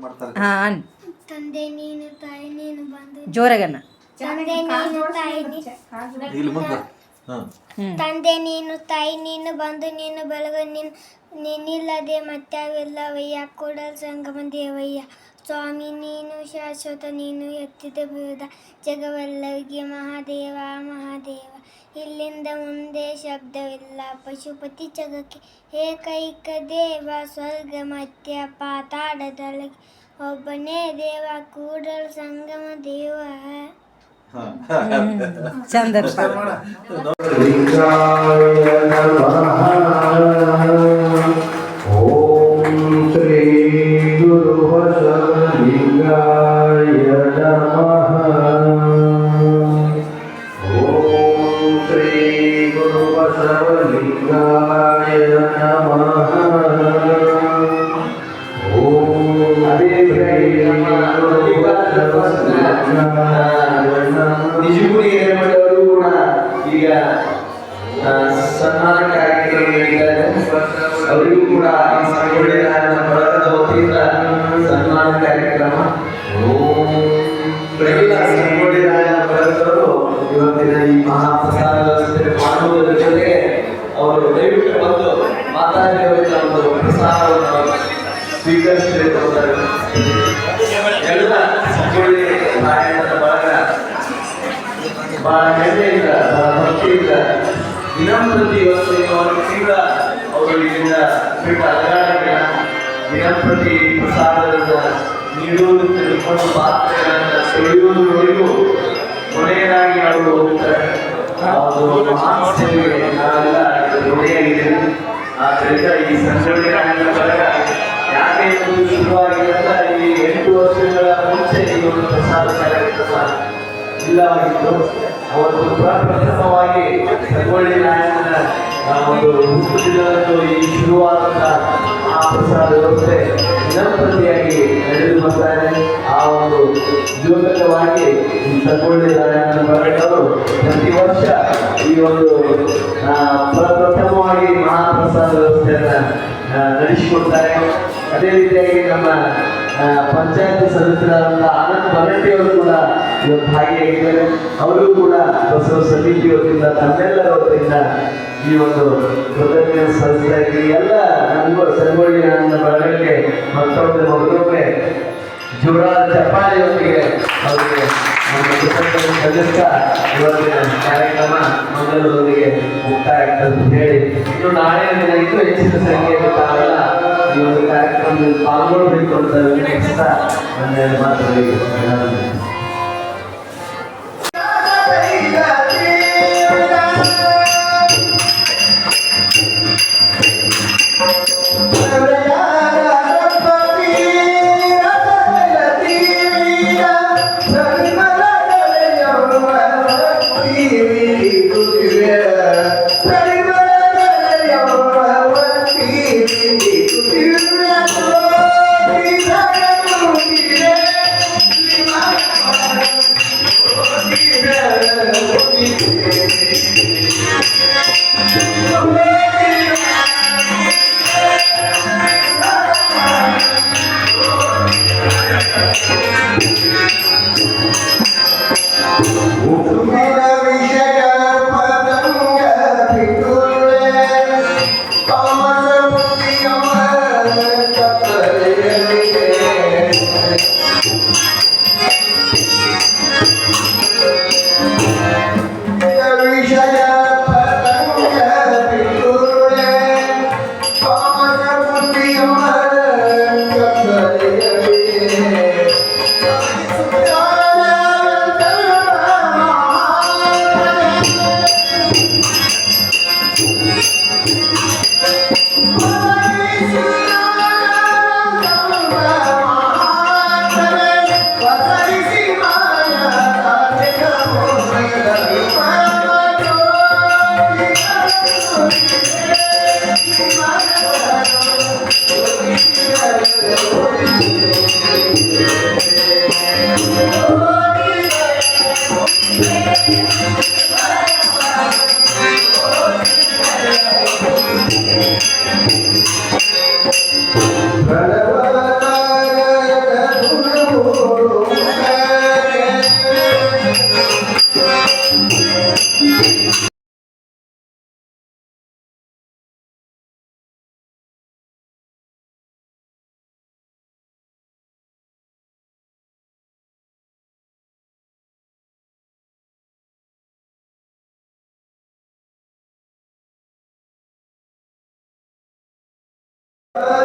ಮಾಡ್ತಾರೆ. ಹಾಂ ತಂದೆ ನೀನು ತಾಯಿ ನೀನು ಬಂದು ಜೋರಾಗಣ್ಣ ತಂದೆ ನೀನು ತಾಯಿ ನೀ- ಇಲ್ಲಿ ಮುಂದೆ ತಂದೆ ನೀನು ತಾಯಿ ನೀನು ಬಂದು ನೀನು ಬೆಳಗು ನೀನು ನೀನಿಲ್ಲದೆ ಅವೆಲ್ಲವಯ್ಯ ಕೂಡಲ್ ಸಂಗಮ ದೇವಯ್ಯ ಸ್ವಾಮಿ ನೀನು ಶಾಶ್ವತ ನೀನು ಎತ್ತಿದ ಬೀದ ಜಗವಲ್ಲವಿಗೆ ಮಹಾದೇವ ಮಹಾದೇವ. ಇಲ್ಲಿಂದ ಮುಂದೆ ಶಬ್ದವಿಲ್ಲ ಪಶುಪತಿ ಜಗಕ್ಕೆ. ಏಕೈಕ ದೇವ ಸ್ವರ್ಗ ಮಧ್ಯ ಪಾತಾಡದೊಳಗೆ ಒಬ್ಬನೇ ದೇವ ಕೂಡಲ್ ಸಂಗಮ ದೇವ. சந்தர்ப்பம் ஓம் ஸ்ரீ குரு வசலிங்காய நம ஓம் ஸ்ரீ குரு வசலிங்காய ನಿಜಗುಡಿ ಹಿರೇಮಠವರು ಕೂಡ ಈಗ ಸನ್ಮಾನ ಕಾರ್ಯಕ್ರಮ ಅವರಿಗೂ ಕೂಡ ಒಳ್ಳೆಯ ಬಳಗದ ವತಿಯಿಂದ ಸನ್ಮಾನ ಕಾರ್ಯಕ್ರಮ ಎಲ್ಲ ಸಂಗೊಳ್ಳಿ ರಾಯಣ್ಣ ಬಳಗದವರು ಇವತ್ತಿನ ಈ ಮಹಾಪ್ರಸಾದ ವ್ಯವಸ್ಥೆ ಮಾಡುವುದರ ಜೊತೆಗೆ ಅವರು ದಯವಿಟ್ಟು ಬಂದು ಮಾತಾಡಿಯವರಿಂದ ಒಂದು ಪ್ರಸಾದವನ್ನು ಸ್ವೀಕರಿಸಬೇಕು ದಿನಂಪ್ರತಿ ಇವತ್ತು ಒಂದು ತಿಂಗಳ ಅವರು ಇಲ್ಲಿಂದ ಬಿಟ್ಟು ಅಲಗಾಡಿಲ್ಲ ದಿನಂಪ್ರತಿ ಪ್ರಸಾದದಿಂದ ನೀಡುವುದು ತೊಳೆಯುವುದರವರೆಗೂ ಕೊನೆಯದಾಗಿ ಅವರು ಹೋಗುತ್ತಾರೆ. ಒಂದು ಮಹಾನ್ ಆದ್ದರಿಂದ ಈ ರಾಯಣ್ಣ ಬಳಗ. ಯಾಕೆ ಇದು ಶುರುವಾಗಿದೆ ಅಂತ ಈ ಎಂಟು ವರ್ಷಗಳ ಮುಂಚೆ ಈ ಒಂದು ಪ್ರಸಾದ ಕಾರ್ಯಕ್ರಮ ಇಲ್ಲವಾಗಿತ್ತು ಅವತ್ತು ಪ್ರಪ್ರಥಮವಾಗಿ ಸಂಗೊಳ್ಳಿ ನಾಯಕನ ಒಂದು ಹುಟ್ಟುದಿನದಂದು ಈ ಶುರುವಾದಂತಹ ಆ ಪ್ರಸಾದ ವ್ಯವಸ್ಥೆ ದಿನಂಪ್ರತಿಯಾಗಿ ನಡೆದು ಬರ್ತಾರೆ ಆ ಒಂದು ದ್ಯೋತಕವಾಗಿ ಸಂಗೊಳ್ಳಿ ನಾರಾಯಣ ಬರಟವರು ಪ್ರತಿ ವರ್ಷ ಈ ಒಂದು ಪ್ರಪ್ರಥಮವಾಗಿ ಮಹಾಪ್ರಸಾದ ವ್ಯವಸ್ಥೆಯನ್ನು ನಡೆಸಿಕೊಡ್ತಾರೆ. ಅದೇ ರೀತಿಯಾಗಿ ನಮ್ಮ ಪಂಚಾಯತ್ ಸದಸ್ಯರಾದಂತಹ ಆನಂದ್ ಬಗಟ್ಟಿಯವರು ಕೂಡ ಇವತ್ತು ಭಾಗಿಯಾಗಿದ್ದಾರೆ ಅವರು ಕೂಡ ಬಸವ ಸಮಿತಿ ವತಿಯಿಂದ ತಮ್ಮೆಲ್ಲರ ವತಿಯಿಂದ ಈ ಒಂದು ಕೃತಜ್ಞ ಸಲ್ಲಿಸ್ತಾ ಎಲ್ಲ ನಮ್ಮ ಸಂಗೊಳ್ಳಿ ನನ್ನ ಬಳಗಕ್ಕೆ ಮತ್ತೊಮ್ಮೆ ಮೊದಲೊಮ್ಮೆ ಜೋರಾದ ಚಪ್ಪಾಳೆಯೊಂದಿಗೆ ಅವರಿಗೆ ಸಲ್ಲಿಸ್ತಾ ಇವತ್ತಿನ ಕಾರ್ಯಕ್ರಮ ಮಂಗಲದೊಂದಿಗೆ ಮುಕ್ತಾಯ ಆಗ್ತದೆ ಅಂತ ಹೇಳಿ. ಇನ್ನು ನಾಳೆ ದಿನ ಇನ್ನೂ ಹೆಚ್ಚಿನ ಸಂಖ್ಯೆಯಲ್ಲಿ ತಾವೆಲ್ಲ ಈ ಒಂದು ಕಾರ್ಯಕ್ರಮದಲ್ಲಿ ಪಾಲ್ಗೊಳ್ಬೇಕು ಅಂತ ನನ್ನ ಮಾತುಗಳಿಗೆ Oh. Oh,